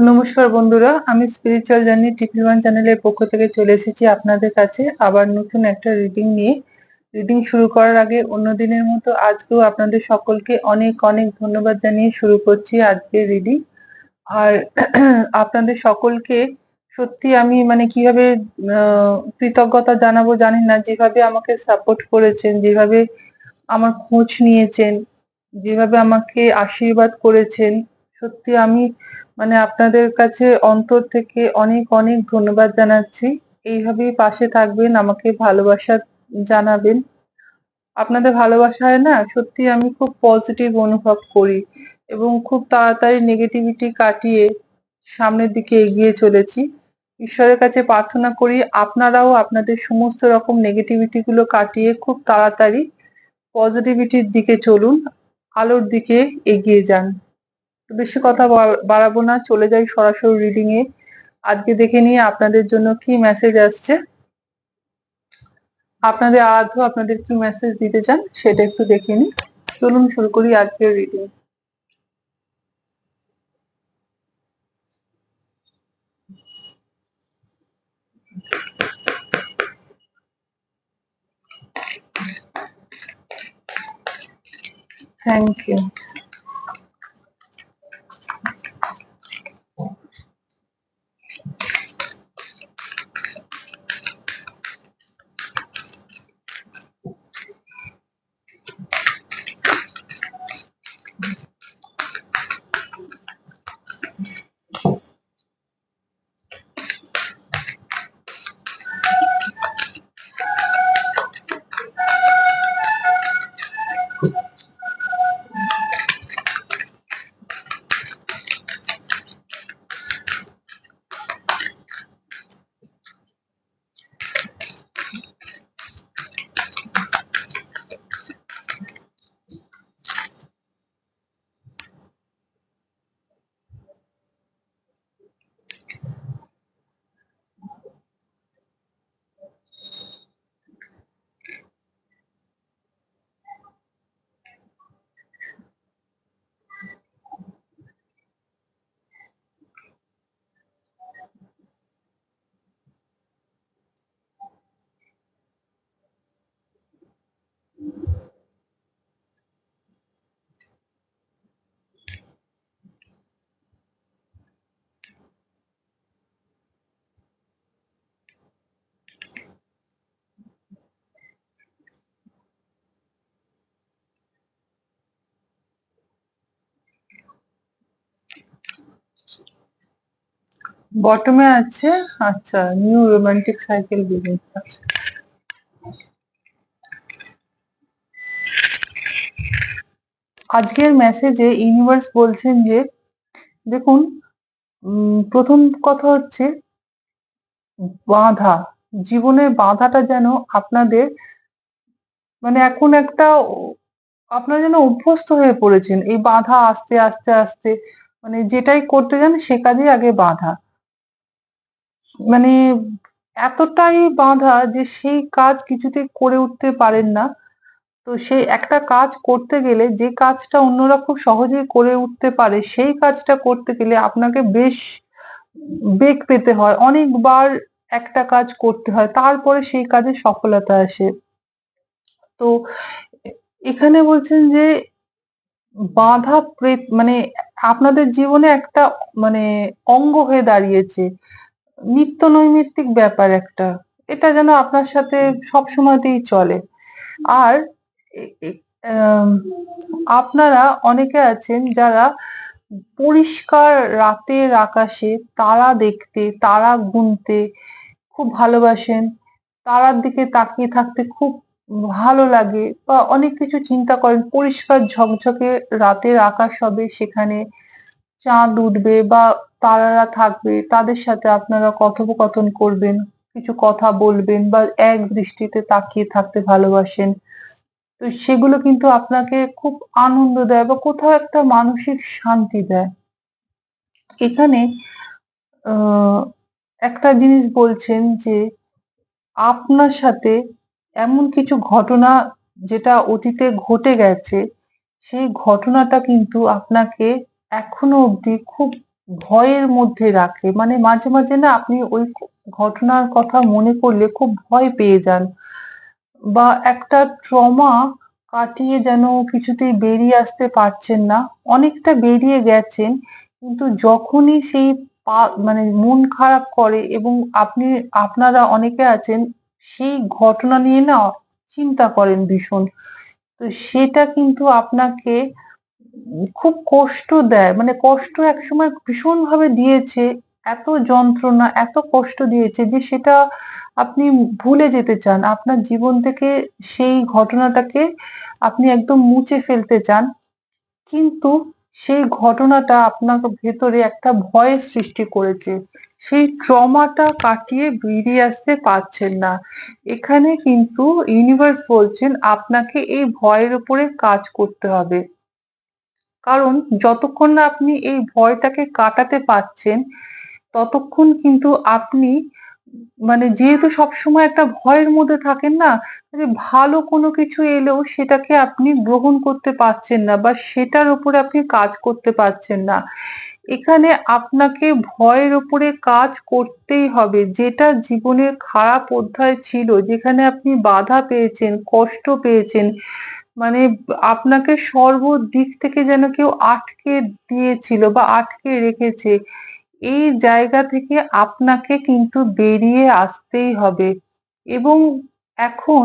নমস্কার বন্ধুরা, আমি স্পিরিচুয়াল জার্নি টিপি ওয়ান চ্যানেলের পক্ষ থেকে চলে এসেছি আপনাদের কাছে আবার নতুন একটা রিডিং নিয়ে। রিডিং শুরু করার আগে অন্য দিনের মতো আজকেও আপনাদের সকলকে অনেক অনেক ধন্যবাদ জানিয়ে শুরু করছি আজকের রিডিং আর আপনাদের সকলকে সত্যি আমি মানে কীভাবে কৃতজ্ঞতা জানাব জানি না, যেভাবে আমাকে সাপোর্ট করেছেন, যেভাবে আমার খোঁজ নিয়েছেন, যেভাবে আমাকে আশীর্বাদ করেছেন, সত্যি আমি মানে আপনাদের কাছে অন্তর থেকে অনেক অনেক ধন্যবাদ জানাচ্ছি। এইভাবেই পাশে থাকবেন, আমাকে ভালোবাসা জানাবেন। আপনাদের ভালোবাসা হয় না? সত্যি আমি খুব পজিটিভ অনুভব করি এবং খুব তাড়াতাড়ি নেগেটিভিটি কাটিয়ে সামনের দিকে এগিয়ে চলেছি। ঈশ্বরের কাছে প্রার্থনা করি, আপনারাও আপনাদের সমস্ত রকম নেগেটিভিটি গুলো কাটিয়ে খুব তাড়াতাড়ি পজিটিভিটির দিকে চলুন, আলোর দিকে এগিয়ে যান। বেশি কথা বাড়াবো না, চলে যাই সরাসরি রিডিং এ। আজকে দেখে নিয়ে আপনাদের জন্য কি মেসেজ আসছে। আপনাদের আরাধ্য আপনাদের কি মেসেজ দিতে চান সেটা একটু দেখে নিই। চলুন শুরু করি আজকের রিডিং থ্যাংক ইউ বটমে আছে আচ্ছা নিউ রোমান্টিক সাইকেল বিগিন আচ্ছা আজকের মেসেজে ইউনিভার্স বলছেন যে, দেখুন প্রথম কথা হচ্ছে, বাধা জীবনের বাধাটা যেন আপনাদের মানে এখন একটা, আপনারা যেন অভ্যস্ত হয়ে পড়েছেন। এই বাধা আস্তে আস্তে আস্তে মানে যেটাই করতে যান, সে কাজে আগে বাধা। মানে এতটাই বাঁধা যে সেই কাজ কিছুতেই করে উঠতে পারেন না। তো সেই একটা কাজ করতে গেলে যে কাজটা অন্যরা খুব সহজেই করে উঠতে পারে, সেই কাজটা করতে গেলে আপনাকে বেশ বেগ পেতে হয়। অনেকবার একটা কাজ করতে হয়, তারপরে সেই কাজে সফলতা আসে। তো এখানে বলছেন যে বাধা প্রে- মানে আপনাদের জীবনে একটা মানে অঙ্গ হয়ে দাঁড়িয়েছে। নিত্য নৈমিত্তিক ব্যাপার একটা। এটা যেন আপনার সাথে সব সময়তেই চলে। আর আপনারা অনেকে আছেন যারা পরিষ্কার রাতের আকাশে তারা দেখতে, তারা গুনতে খুব ভালোবাসেন। তারার দিকে তাকিয়ে থাকতে খুব ভালো লাগে বা অনেক কিছু চিন্তা করেন। পরিষ্কার ঝকঝকে রাতের আকাশ হবে সেখানে চাঁদ উঠবে বা তারারা থাকবে, তাদের সাথে আপনারা কথোপকথন করবেন, কিছু কথা বলবেন বা এক দৃষ্টিতে তাকিয়ে থাকতে ভালোবাসেন। তো সেগুলো কিন্তু আপনাকে খুব আনন্দ দেয় বা কোথাও একটা মানসিক শান্তি দেয়। এখানে একটা জিনিস বলছেন যে, আপনার সাথে এমন কিছু ঘটনা যেটা অতীতে ঘটে গেছে, সেই ঘটনাটা কিন্তু আপনাকে এখনও অবধি খুব ভয়ের মধ্যে রাখে। মানে মাঝে, মাঝে না আপনি ওই ঘটনার কথা মনে করলে খুব ভয় পেয়ে যান। বা একটা ট্রমা কাটিয়ে যেন কিছুতেই বেরিয়ে আসতে পারছেন না। অনেকটা বেরিয়ে গেছেন। কিন্তু যখনই সেই পা মানে মন খারাপ করে এবং আপনি আপনারা অনেকে আছেন সেই ঘটনা নিয়ে না চিন্তা করেন ভীষণ। তো সেটা কিন্তু আপনাকে খুব কষ্ট দেয়। মানে কষ্ট একসময় ভীষণভাবে দিয়েছে। এত যন্ত্রণা, এত কষ্ট দিয়েছে যে সেটা আপনি ভুলে যেতে চান। আপনার জীবন থেকে সেই ঘটনাটাকে আপনি একদম মুছে ফেলতে চান। কিন্তু সেই ঘটনাটা আপনার ভেতরে একটা ভয়ের সৃষ্টি করেছে। সেই ট্রমাটা কাটিয়ে বেরিয়ে আসতে পারছেন না। এখানে কিন্তু ইউনিভার্স বলছেন আপনাকে এই ভয়ের উপরে কাজ করতে হবে। কারণ যতক্ষণ না আপনি এই ভয়টাকে কাটাতে পারছেন, ততক্ষণ কিন্তু আপনি মানে যেহেতু সবসময় একটা ভয়ের মধ্যে থাকেন না, যে ভালো কোনো কিছু এলেও সেটাকে আপনি গ্রহণ করতে পারছেন না বা সেটার উপরে আপনি কাজ করতে পারছেন না। এখানে আপনাকে ভয়ের উপরে কাজ করতেই হবে। যেটা জীবনের খারাপ অধ্যায় ছিল, যেখানে আপনি বাধা পেয়েছেন, কষ্ট পেয়েছেন, মানে আপনাকে সর্বদিক থেকে যেন কেউ আটকে দিয়েছিল বা আটকে রেখেছে। এই জায়গা থেকে আপনাকে কিন্তু বেরিয়ে আসতেই হবে। এবং এখন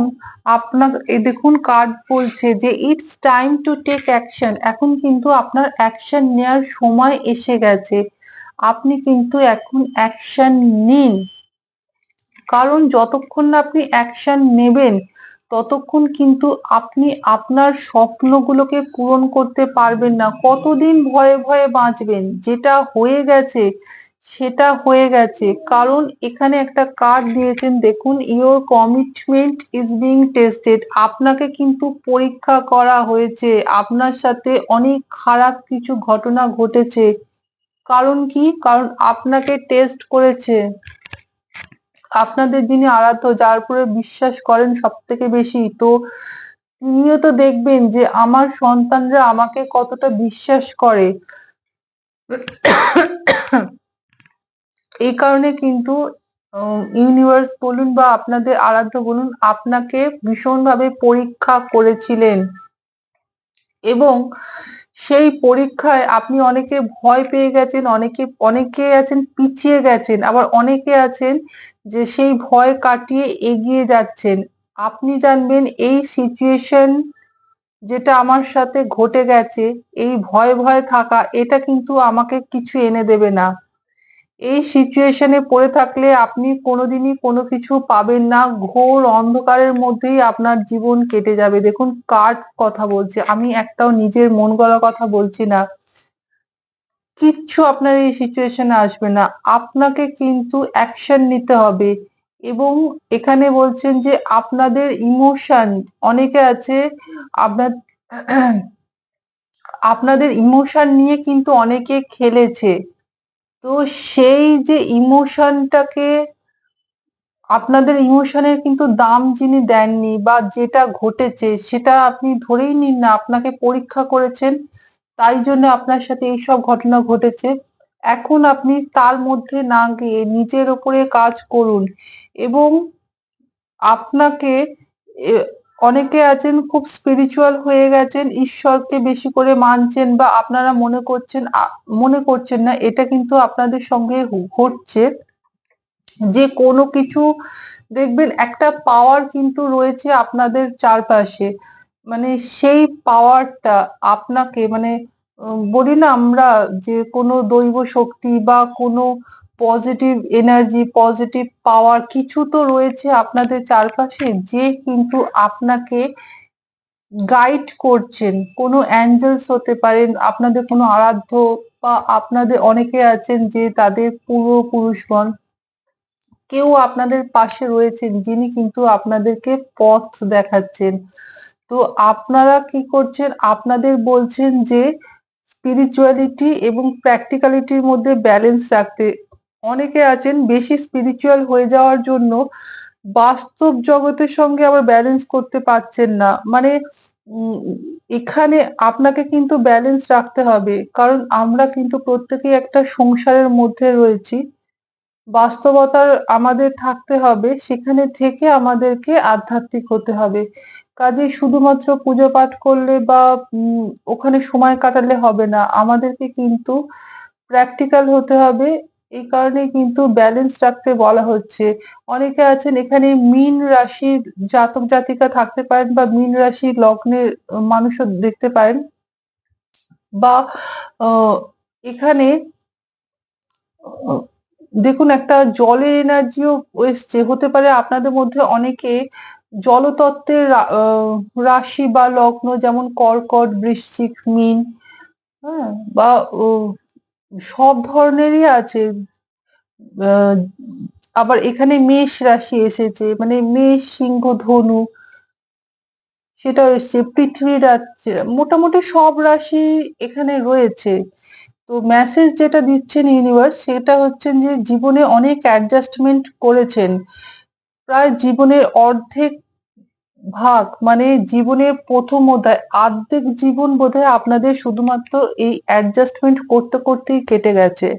আপনার এ দেখুন কার্ড বলছে যে it's time to take action এখন কিন্তু আপনার অ্যাকশন নেওয়ার সময় এসে গেছে। আপনি কিন্তু এখন অ্যাকশন নিন। কারণ যতক্ষণ না আপনি অ্যাকশন নেবেন ততক্ষণ কিন্তু আপনি আপনার স্বপ্নগুলোকে পূরণ করতে পারবেন না। কতদিন ভয়ে ভয়ে বাঁচবেন? যেটা হয়ে গেছে, সেটা হয়ে গেছে। কারণ এখানে একটা কার্ড দিয়েছেন, দেখুন your commitment is being tested আপনাকে কিন্তু পরীক্ষা করা হয়েছে। আপনার সাথে অনেক খারাপ কিছু ঘটনা ঘটেছে। কারণ কি? কারণ আপনাকে টেস্ট করেছে। আপনাদের যিনি আরাধ্য, যার উপরে বিশ্বাস করেন সব থেকে বেশি, তো তিনিও তো দেখবেন যে আমার সন্তানরা আমাকে কতটা বিশ্বাস করে। এই কারণে কিন্তু ইউনিভার্স বলুন বা আপনাদের আরাধ্য বলুন, আপনাকে ভীষণভাবে পরীক্ষা করেছিলেন। এবং সেই পরীক্ষায় আপনি অনেকে ভয় পেয়ে গেছেন, অনেকে অনেকে আছেন পিছিয়ে গেছেন, আবার অনেকে আছেন যে সেই ভয় কাটিয়ে এগিয়ে যাচ্ছেন। আপনি জানবেন এই সিচুয়েশন যেটা আমার সাথে ঘটে গেছে, এই ভয় ভয় থাকা, এটা কিন্তু আমাকে কিছু এনে দেবে না। এই সিচুয়েশনে পড়ে থাকলে আপনি কোনোদিনই কোনো কিছু পাবেন না। ঘোর অন্ধকারের মধ্যেই আপনার জীবন কেটে যাবে। দেখুন কার কথা বলছে। আমি একটাও নিজের মন গড়া কথা বলছি না। কিচ্ছু আপনার এই সিচুয়েশনে আসবে না। আপনাকে কিন্তু অ্যাকশন নিতে হবে। এবং এখানে বলছেন যে আপনাদের ইমোশন অনেকে আছে আপনার আপনাদের ইমোশন নিয়ে কিন্তু অনেকে খেলেছে। তো সেই যে ইমোশনটাকে আপনাদের ইমোশনের কিন্তু দাম যিনি দেননি বা যেটা ঘটেছে সেটা আপনি ধরেই নিন না, আপনাকে পরীক্ষা করেছেন, তাই জন্য আপনার সাথে এইসব ঘটনা ঘটেছে। এখন আপনি তার মধ্যে না গিয়ে নিজের ওপরে কাজ করুন এবং আপনাকে অনেকে আছেন খুব স্পিরিচুয়াল হয়ে গেছেন, ঈশ্বরকে বেশি করে মানছেন বা আপনারা মনে করছেন মনে করছেন না, এটা কিন্তু আপনাদের সঙ্গে ঘটছে যে কোনো কিছু দেখবেন একটা পাওয়ার কিন্তু রয়েছে আপনাদের চারপাশে। মানে সেই পাওয়ারটা আপনাকে মানে বলি না আমরা যে কোনো দৈব শক্তি বা কোনো পজিটিভ এনার্জি পজিটিভ পাওয়ার কিছু তো রয়েছে আপনাদের চারপাশে, যে কিন্তু আপনাকে গাইড করছেন। কোনো অ্যাঞ্জেলস হতে পারেন, আপনাদের কোনো আরাধ্য বা আপনাদের অনেকে আছেন যে তাদের পূর্বপুরুষগণ। কেউ আপনাদের পাশে রয়েছেন যিনি কিন্তু আপনাদেরকে পথ দেখাচ্ছেন। তো আপনারা কি করছেন? আপনাদের বলছেন যে স্পিরিচুয়ালিটি এবং প্র্যাকটিক্যালিটির মধ্যে ব্যালেন্স রাখতে অনেকে আছেন বেশি স্পিরিচুয়াল হয়ে যাওয়ার জন্য বাস্তব জগতের সঙ্গে আবার ব্যালেন্স করতে পারছেন না মানে এখানে আপনাকে কিন্তু ব্যালেন্স রাখতে হবে। কারণ আমরা কিন্তু প্রত্যেকেই একটা সংসারের মধ্যে রয়েছি। বাস্তবতার আমাদের থাকতে হবে। সেখানে থেকে আমাদেরকে আধ্যাত্মিক হতে হবে। কাজে শুধুমাত্র পুজো পাঠ করলে বা ওখানে সময় কাটালে হবে না। আমাদেরকে কিন্তু প্র্যাকটিক্যাল হতে হবে। এই কারণে কিন্তু ব্যালেন্স রাখতে বলা হচ্ছে। অনেকে আছেন এখানে মীন রাশির জাতক জাতিকা থাকতে পারেন বা মীন রাশির লগ্নের মানুষও দেখতে পারেন। বা এখানে দেখুন একটা জলের এনার্জিও এসছে। হতে পারে আপনাদের মধ্যে অনেকে জলতত্ত্বের রাশি বা লগ্ন যেমন কর্কট, বৃশ্চিক, মীন, হ্যাঁ? বা সব ধরনেরই আছে। আবার এখানে মেষ রাশি এসেছে। মানে মেষ, সিংহ, ধনু সেটাও এসছে। পৃথিবী রাশি মোটামুটি সব রাশি এখানে রয়েছে। তো মেসেজ যেটা দিচ্ছেন ইউনিভার্স সেটা হচ্ছেন যে জীবনে অনেক অ্যাডজাস্টমেন্ট করেছেন। প্রায় জীবনের অর্ধেক ভাগ মানে জীবনের ১ম অধ্যায়, আর্ধেক জীবন বোধহয় আপনাদের শুধুমাত্র এই অ্যাডজাস্টমেন্ট করতে, করতেই কেটে গেছে।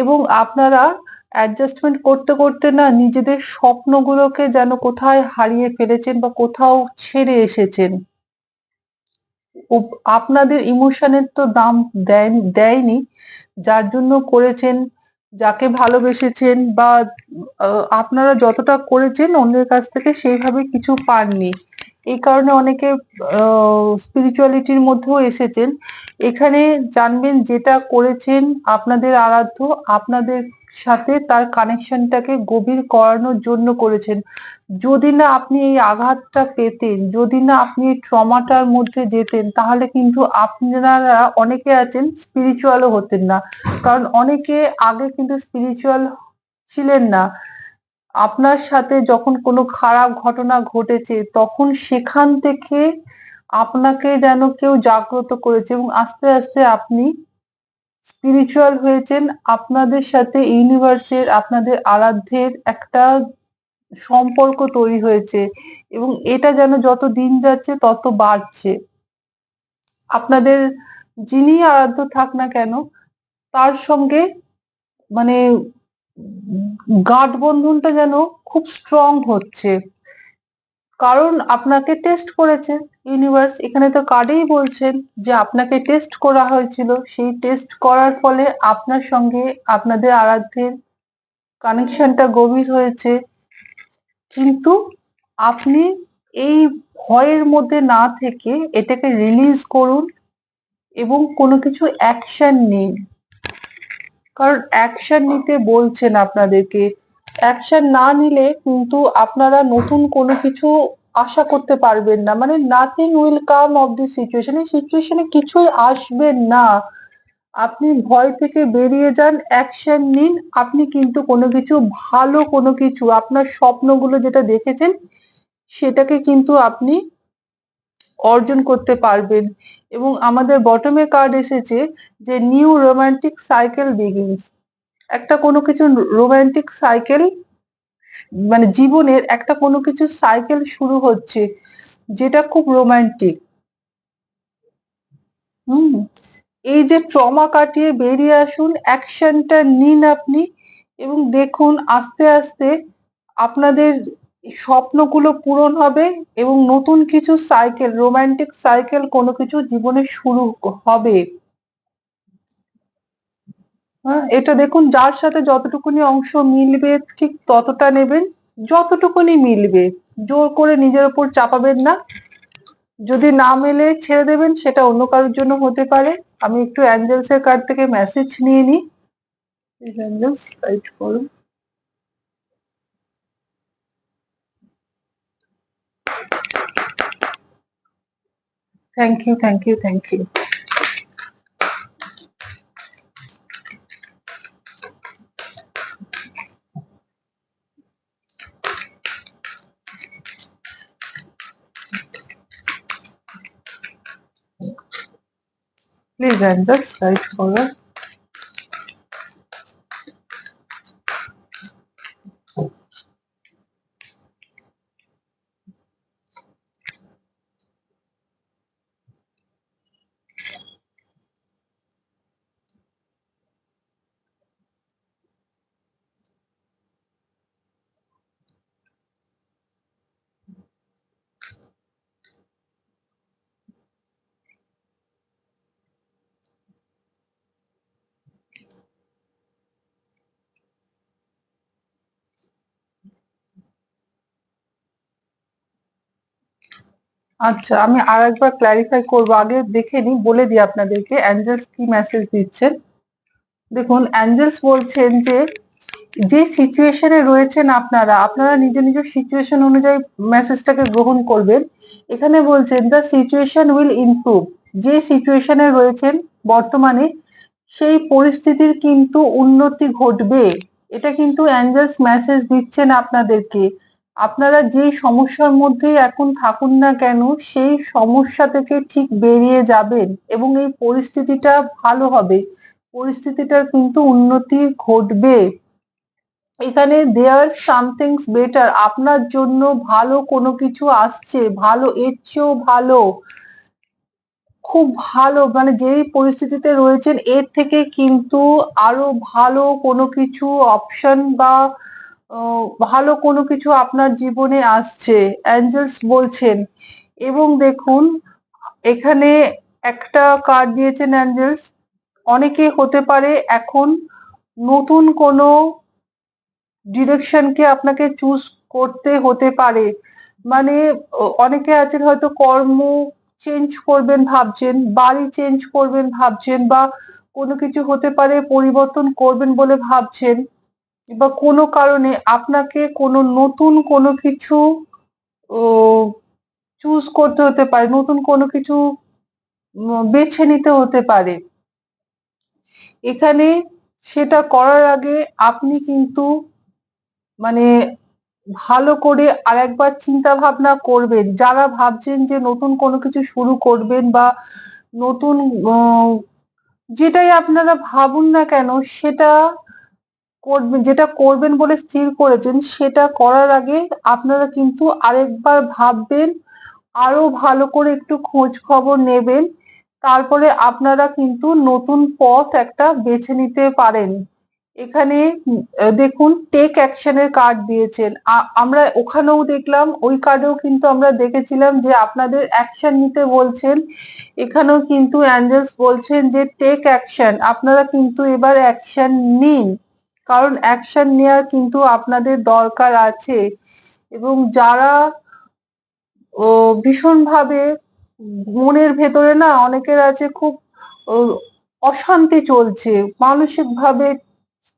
এবং আপনারা অ্যাডজাস্টমেন্ট করতে, করতে না নিজেদের স্বপ্নগুলোকে যেন কোথায় হারিয়ে ফেলেছেন বা কোথাও ছেড়ে এসেছেন। আপনাদের ইমোশনের তো দাম দেয়নি। যার জন্য করেছেন, যাকে ভালোবেসেছেন বা আপনারা যতটা করেছেন অন্যের কাছ থেকে সেইভাবে কিছু পাননি। এই কারণে অনেকে স্পিরিচুয়ালিটির মধ্যেও এসেছেন। এখানে জানবেন যেটা করেছেন আপনাদের আরাধ্য আপনাদের সাথে তার কানেকশনটাকে গভীর করানোর জন্য করেছেন। যদি না আপনি এই আঘাতটা পেতেন, যদি না আপনি এই ট্রমাটার মধ্যে যেতেন তাহলে কিন্তু আপনারা অনেকে আছেন স্পিরিচুয়ালও হতেন না। কারণ অনেকে আগে কিন্তু স্পিরিচুয়াল ছিলেন না। আপনার সাথে যখন কোনো খারাপ ঘটনা ঘটেছে তখন সেখান থেকে আপনাকে যেন কেউ জাগ্রত করেছে এবং আস্তে, আস্তে আপনি স্পিরিচুয়াল হয়েছেন। আপনাদের সাথে ইউনিভার্সের আপনাদের আরাধ্যের একটা সম্পর্ক তৈরি হয়েছে এবং এটা যেন যত দিন যাচ্ছে তত বাড়ছে। আপনাদের যিনি আরাধ্য থাক না কেন তার সঙ্গে মানে গাঢ় বন্ধনটা যেন খুব স্ট্রং হচ্ছে। কারণ আপনাকে টেস্ট করেছে ইউনিভার্স। এখানে তো কার্ডেই বলছেন যে আপনাকে টেস্ট করা হয়েছিল। সেই টেস্ট করার ফলে আপনার সঙ্গে আপনাদের আরাধ্যের কানেকশনটা গভীর হয়েছে। কিন্তু আপনি এই ভয়ের মধ্যে না থেকে এটাকে রিলিজ করুন এবং কোনো কিছু অ্যাকশন নিন। কারণ অ্যাকশন নিতে বলছেন আপনাদেরকে। অ্যাকশন না নিলে কিন্তু আপনারা নতুন কোনো কিছু আশা করতে পারবেন না। মানে nothing will come of this situation এই সিচুয়েশন কিছুই আসবে না। আপনি ভয় থেকে বেরিয়ে যান, অ্যাকশন নিন। আপনি কিন্তু কোনো কিছু ভালো কোনো কিছু আপনার স্বপ্নগুলো যেটা দেখেছেন সেটাকে কিন্তু আপনি অর্জন করতে পারবেন এবং আমাদের বটমে কার্ড এসেছে যে নিউ রোমান্টিক সাইকেল বিগিনস। একটা কোনো কিছু রোমান্টিক সাইকেল মানে জীবনের একটা কোনো কিছু সাইকেল শুরু হচ্ছে যেটা খুব রোমান্টিক। হুম? এই যে ট্রমা কাটিয়ে বেরিয়ে আসুন, অ্যাকশনটা নিন আপনি এবং দেখুন আস্তে, আস্তে আপনাদের স্বপ্নগুলো পূরণ হবে এবং নতুন কিছু সাইকেল রোমান্টিক সাইকেল কোনো কিছু জীবনে শুরু হবে। হ্যাঁ? এটা দেখুন, যার সাথে যতটুকুনি অংশ মিলবে, ঠিক ততটা নেবেন। যতটুকুনি মিলবে। জোর করে নিজের উপর চাপাবেন না। যদি না মেলে ছেড়ে দেবেন, সেটা অন্য কারোর জন্য হতে পারে। আমি একটু এঞ্জেলস এর কার্ড থেকে মেসেজ নিয়ে নিই। প্লিজ এঞ্জেলস করুন। Thank you, thank you, thank you. Please angels guide forward. আচ্ছা আমি আর একবার ক্লারিফাই করব। আগে দেখে নিই, বলে দিই আপনাদেরকে। অ্যাঞ্জেলস কি মেসেজ দিচ্ছেন? দেখুন অ্যাঞ্জেলস বলছেন যে যে সিচুয়েশনে রয়েছেন আপনারা আপনারা নিজ নিজ সিচুয়েশন অনুযায়ী মেসেজটাকে গ্রহণ করবেন। এখানে বলছেন দ্য সিচুয়েশন উইল ইমপ্রুভ যে সিচুয়েশনে রয়েছেন বর্তমানে, সেই পরিস্থিতির কিন্তু উন্নতি ঘটবে। এটা কিন্তু অ্যাঞ্জেলস মেসেজ দিচ্ছেন আপনাদেরকে। আপনারা যেই সমস্যার মধ্যেই এখন থাকুন না কেন, সেই সমস্যা থেকে ঠিক বেরিয়ে যাবেন এবং এই পরিস্থিতিটা ভালো হবে। পরিস্থিতিটার কিন্তু উন্নতি ঘটবে। এখানে দেয়ার সামথিংস বেটার আপনার জন্য ভালো কোনো কিছু আসছে, ভালো, এর চেয়েও ভালো। খুব ভালো মানে যেই পরিস্থিতিতে রয়েছেন, এর থেকে কিন্তু আরও ভালো কোনো কিছু অপশন বা ভালো কোনো কিছু আপনার জীবনে আসছে। অ্যাঞ্জেলস বলছেন, এবং দেখুন, এখানে একটা কার্ড দিয়েছেন অ্যাঞ্জেলস অনেকে হতে পারে এখন নতুন কোনো ডিরেকশনকে আপনাকে চুজ করতে হতে পারে। মানে অনেকে আছেন হয়তো কর্ম চেঞ্জ করবেন ভাবছেন, বাড়ি চেঞ্জ করবেন ভাবছেন, বা কোনো কিছু হতে পারে পরিবর্তন করবেন বলে ভাবছেন। বা কোনো কারণে আপনাকে কোনো নতুন কোনো কিছু চুজ করতে হতে পারে, নতুন কোনো কিছু বেছে নিতে হতে পারে। এখানে সেটা করার আগে আপনি কিন্তু মানে ভালো করে আরেকবার চিন্তা ভাবনা করবেন। যারা ভাবছেন যে নতুন কোনো কিছু শুরু করবেন বা নতুন যেটাই আপনারা ভাবুন না কেন, সেটা করবেন, যেটা করবেন বলে স্থির করেছেন, সেটা করার আগে আপনারা কিন্তু আরেকবার ভাববেন, আরও ভালো করে একটু খোঁজ খবর নেবেন, তারপরে আপনারা কিন্তু নতুন পথ একটা বেছে নিতে পারেন। এখানে দেখুন টেক অ্যাকশনের কার্ড দিয়েছেন। আমরা ওখানেও দেখলাম, ওই কার্ডেও কিন্তু আমরা দেখেছিলাম যে আপনাদের অ্যাকশন নিতে বলছেন। এখানেও কিন্তু অ্যাঞ্জেলস বলছেন যে টেক অ্যাকশন আপনারা কিন্তু এবার অ্যাকশন নিন। কারণ অ্যাকশন নেওয়ার কিন্তু আপনাদের দরকার আছে। এবং যারা, ও, ভীষণভাবে মনের ভেতরে না অনেকের আছে খুব অশান্তি চলছে। মানসিকভাবে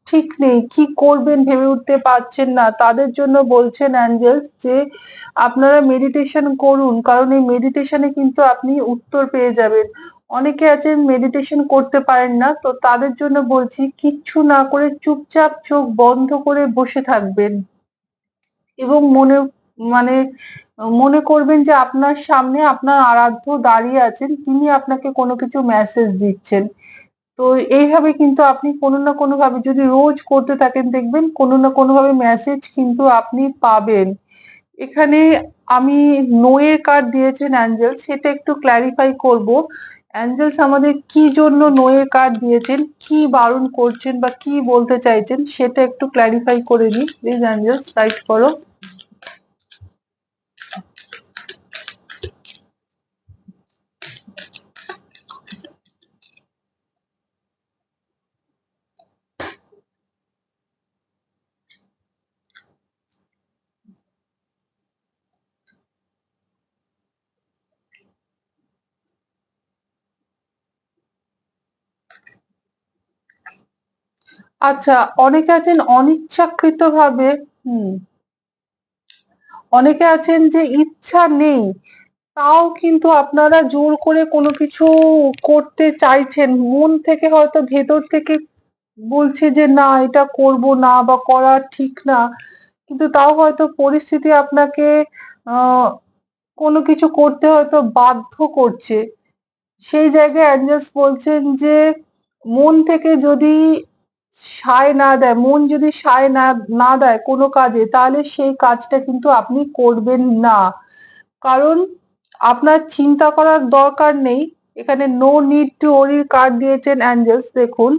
ঠিক নেই, কি করবেন ভেবে উঠতে পারছেন না। তাদের জন্য বলছেন অ্যাঞ্জেলস যে, আপনারা মেডিটেশন করুন, কারণ এই মেডিটেশনে কিন্তু আপনি উত্তর পেয়ে যাবেন। অনেকে আছেন মেডিটেশন করতে পারেন না, তো তাদের জন্য বলছি, কিচ্ছু না করে চুপচাপ চোখ বন্ধ করে বসে থাকবেন। এবং মনে মানে মনে করবেন যে আপনার সামনে আপনার আরাধ্য দাঁড়িয়ে আছেন, তিনি আপনাকে কোনো কিছু মেসেজ দিচ্ছেন। তো এইভাবে কিন্তু আপনি কোনো না কোনো ভাবে যদি রোজ করতে থাকেন, দেখবেন কোনো না কোনো ভাবে মেসেজ কিন্তু আপনি পাবেন। এখানে আমি নোয়ের কার্ড দিয়েছেন অ্যাঞ্জেল, সেটা একটু ক্ল্যারিফাই করব। অ্যাঞ্জেলস আমাদের কি জন্য নোয়ের কার্ড দিয়েছেন, কি বারণ করছেন বা কি বলতে চাইছেন, সেটা একটু ক্ল্যারিফাই করে নিই প্লিজ অ্যাঞ্জেলস রাইট করো। আচ্ছা অনেকে আছেন অনিচ্ছাকৃত ভাবে হুম, অনেকে আছেন যে ইচ্ছা নেই, তাও কিন্তু আপনারা জোর করে কোনো কিছু করতে চাইছেন, মন থেকে হয়তো ভেতর থেকে বলছে যে না, এটা করব না বা করা ঠিক না, কিন্তু তাও হয়তো পরিস্থিতি আপনাকে কোনো কিছু করতে হয়তো বাধ্য করছে। সেই জায়গায় অ্যাঞ্জেলস বলছেন যে, মন থেকে যদি সায় না দেয়, মন যদি সায় না না দেয় কোনো কাজে, তাহলে সেই কাজটা কিন্তু আপনি করবেন না। কারণ আপনার চিন্তা করার দরকার নেই। এখানে no need to worry card দিয়েছেন অ্যাঞ্জেলস দেখুন।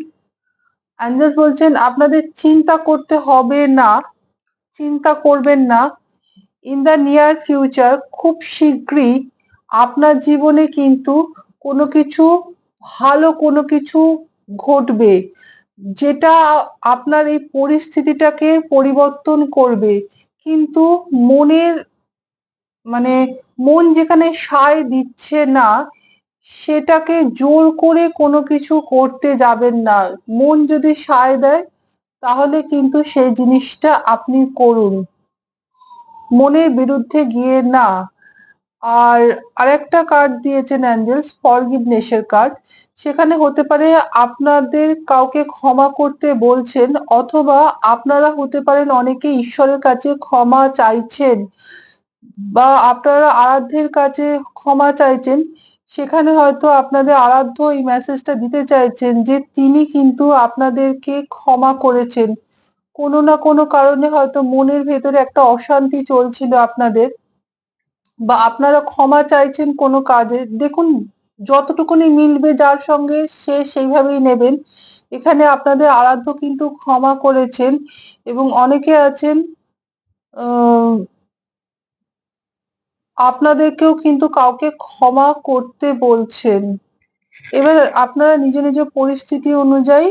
অ্যাঞ্জেলস বলছেন, আপনাদের চিন্তা করতে হবে না, চিন্তা করবেন না। ইন দ্য নিয়ার ফিউচার খুব শীঘ্রই আপনার জীবনে কিন্তু কোনো কিছু, ভালো কোনো কিছু ঘটবে। যেটা আপনার এই পরিস্থিতিটাকে পরিবর্তন করবে। কিন্তু মনের মানে মন যেখানে সায় দিচ্ছে না, সেটাকে জোর করে কোনো কিছু করতে যাবেন না। মন যদি সায় দেয়, তাহলে কিন্তু সেই জিনিসটা আপনি করুন। মনের বিরুদ্ধে গিয়ে না। আর আরেকটা কার্ড দিয়েছেন অ্যাঞ্জেলস ফরগিভনেসের কার্ড সেখানে হতে পারে আপনাদের কাউকে ক্ষমা করতে বলছেন অথবা আপনারা হতে পারেন অনেকে ঈশ্বরের কাছে ক্ষমা চাইছেন বা আপনারা আরাধ্যের কাছে ক্ষমা চাইছেন। সেখানে হয়তো আপনাদের আরাধ্য এই মেসেজটা দিতে চাইছেন যে তিনি কিন্তু আপনাদেরকে ক্ষমা করেছেন। কোনো না কোনো কারণে হয়তো মনের ভেতরে একটা অশান্তি চলছিল আপনাদের বা আপনারা ক্ষমা চাইছেন কোনো কাজে। দেখুন যতটুকুনি মিলবে যার সঙ্গে সে সেইভাবেই নেবেন। এখানে আপনাদের আরাধ্য কিন্তু ক্ষমা করেছেন এবং অনেকে আছেন আপনাদেরকেও কিন্তু কাউকে ক্ষমা করতে বলছেন। এবার আপনারা নিজ নিজ পরিস্থিতি অনুযায়ী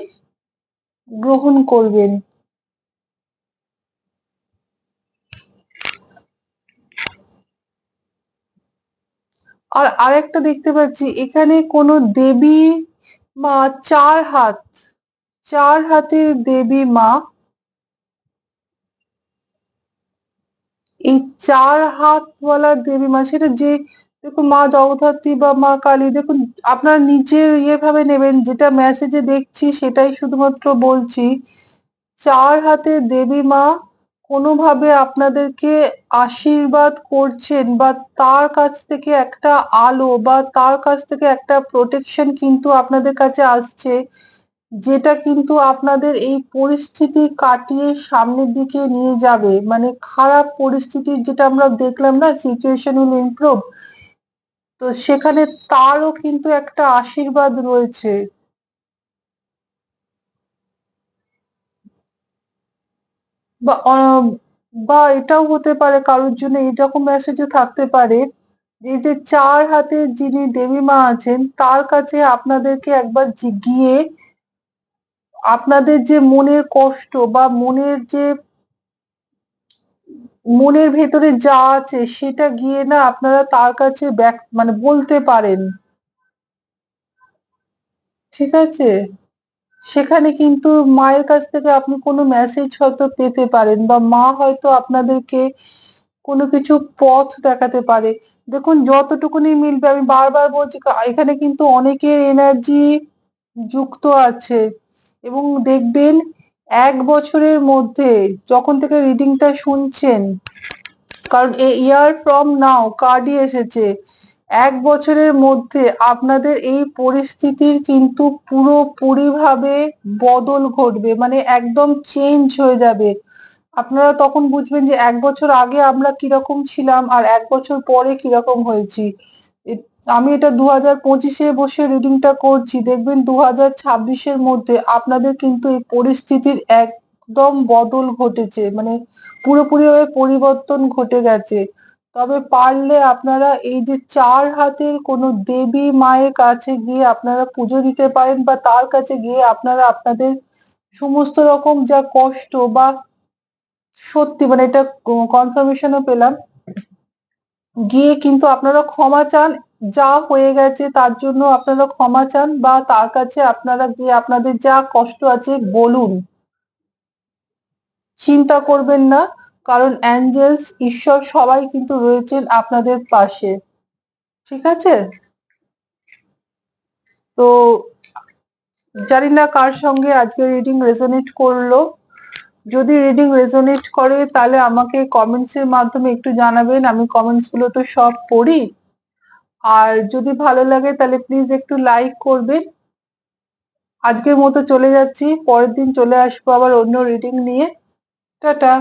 গ্রহণ করবেন। আর আরেকটা দেখতে পাচ্ছি, এখানে কোনো দেবী মা, চার হাত, চার হাতের দেবী মা, এই চার হাত হাতওয়ালা দেবী মা, সেটা যে, দেখুন মা জগদ্ধাত্রী বা মা কালী, দেখুন আপনার নিজের ইয়ে ভাবে নেবেন, যেটা মেসেজে দেখছি সেটাই শুধুমাত্র বলছি, চার হাতে দেবী মা কোনোভাবে আপনাদেরকে আশীর্বাদ করছেন বা তার কাছ থেকে একটা আলো বা তার কাছ থেকে একটা প্রোটেকশন কিন্তু আপনাদের কাছে আসছে, যেটা কিন্তু আপনাদের এই পরিস্থিতি কাটিয়ে সামনের দিকে নিয়ে যাবে। মানে খারাপ পরিস্থিতির যেটা আমরা দেখলাম না সিচুয়েশন উইল ইমপ্রুভ তো সেখানে তারও কিন্তু একটা আশীর্বাদ রয়েছে। বা বা এটাও হতে পারে, কারোর জন্য এরকম মেসেজও থাকতে পারে এই যে চার হাতে যিনি দেবী মা আছেন, তার কাছে আপনাদেরকে একবার গিয়ে আপনাদের যে মনের কষ্ট বা মনের যে মনের ভেতরে যা আছে, সেটা গিয়ে না আপনারা তার কাছে মানে বলতে পারেন। ঠিক আছে? সেখানে কিন্তু মায়ের কাছ থেকে আপনি কোনো মেসেজ হয়তো পেতে পারেন বা মা হয়তো আপনাদেরকে কোনো কিছু পথ দেখাতে পারে। দেখুন, যতটুকুনি মিলবে, আমি বারবার বলছি এখানে কিন্তু অনেকের এনার্জি যুক্ত আছে এবং দেখবেন এক বছরের মধ্যে যখন থেকে রিডিংটা শুনছেন, কারণ এ ইয়ার ফ্রম নাও কার্ডই এসেছে এক বছরের মধ্যে আপনাদের এই পরিস্থিতির কিন্তু পুরোপুরিভাবে বদল ঘটবে মানে একদম চেঞ্জ হয়ে যাবে। আপনারা তখন বুঝবেন যে এক বছর আগে আমরা কীরকম ছিলাম আর এক বছর পরে কীরকম হয়েছি। আমি এটা দু হাজার পঁচিশে বসে রিডিংটা করছি, দেখবেন দু হাজার ছাব্বিশের মধ্যে আপনাদের কিন্তু এই পরিস্থিতির একদম বদল ঘটেছে মানে পুরোপুরিভাবে পরিবর্তন ঘটে গেছে। তবে পারলে আপনারা এই যে চার হাতের কোনো দেবী মায়ের কাছে গিয়ে আপনারা পুজো দিতে পারেন বা তার কাছে গিয়ে আপনারা আপনাদের সমস্ত রকম যা কষ্ট বা সত্যি মানে এটা কনফার্মেশনও পেলাম। গিয়ে কিন্তু আপনারা ক্ষমা চান, যা হয়ে গেছে তার জন্য আপনারা ক্ষমা চান বা তার কাছে আপনারা গিয়ে আপনাদের যা কষ্ট আছে বলুন। চিন্তা করবেন না। কারণ অ্যাঞ্জেলস ঈশ্বর সবাই কিন্তু রয়েছেন আপনাদের পাশে। ঠিক আছে? তো জানি না কার সঙ্গে আজকে রিডিং রেজোনেট করল। যদি রিডিং রেজোনেট করে, তাহলে আমাকে কমেন্টস এর মাধ্যমে একটু জানাবেন। আমি কমেন্টসগুলো তো সব পড়ি। আর যদি ভালো লাগে, তাহলে প্লিজ একটু লাইক করবেন। আজকের মতো চলে যাচ্ছি। পরের দিন চলে আসব আবার অন্য রিডিং নিয়ে। টাটা!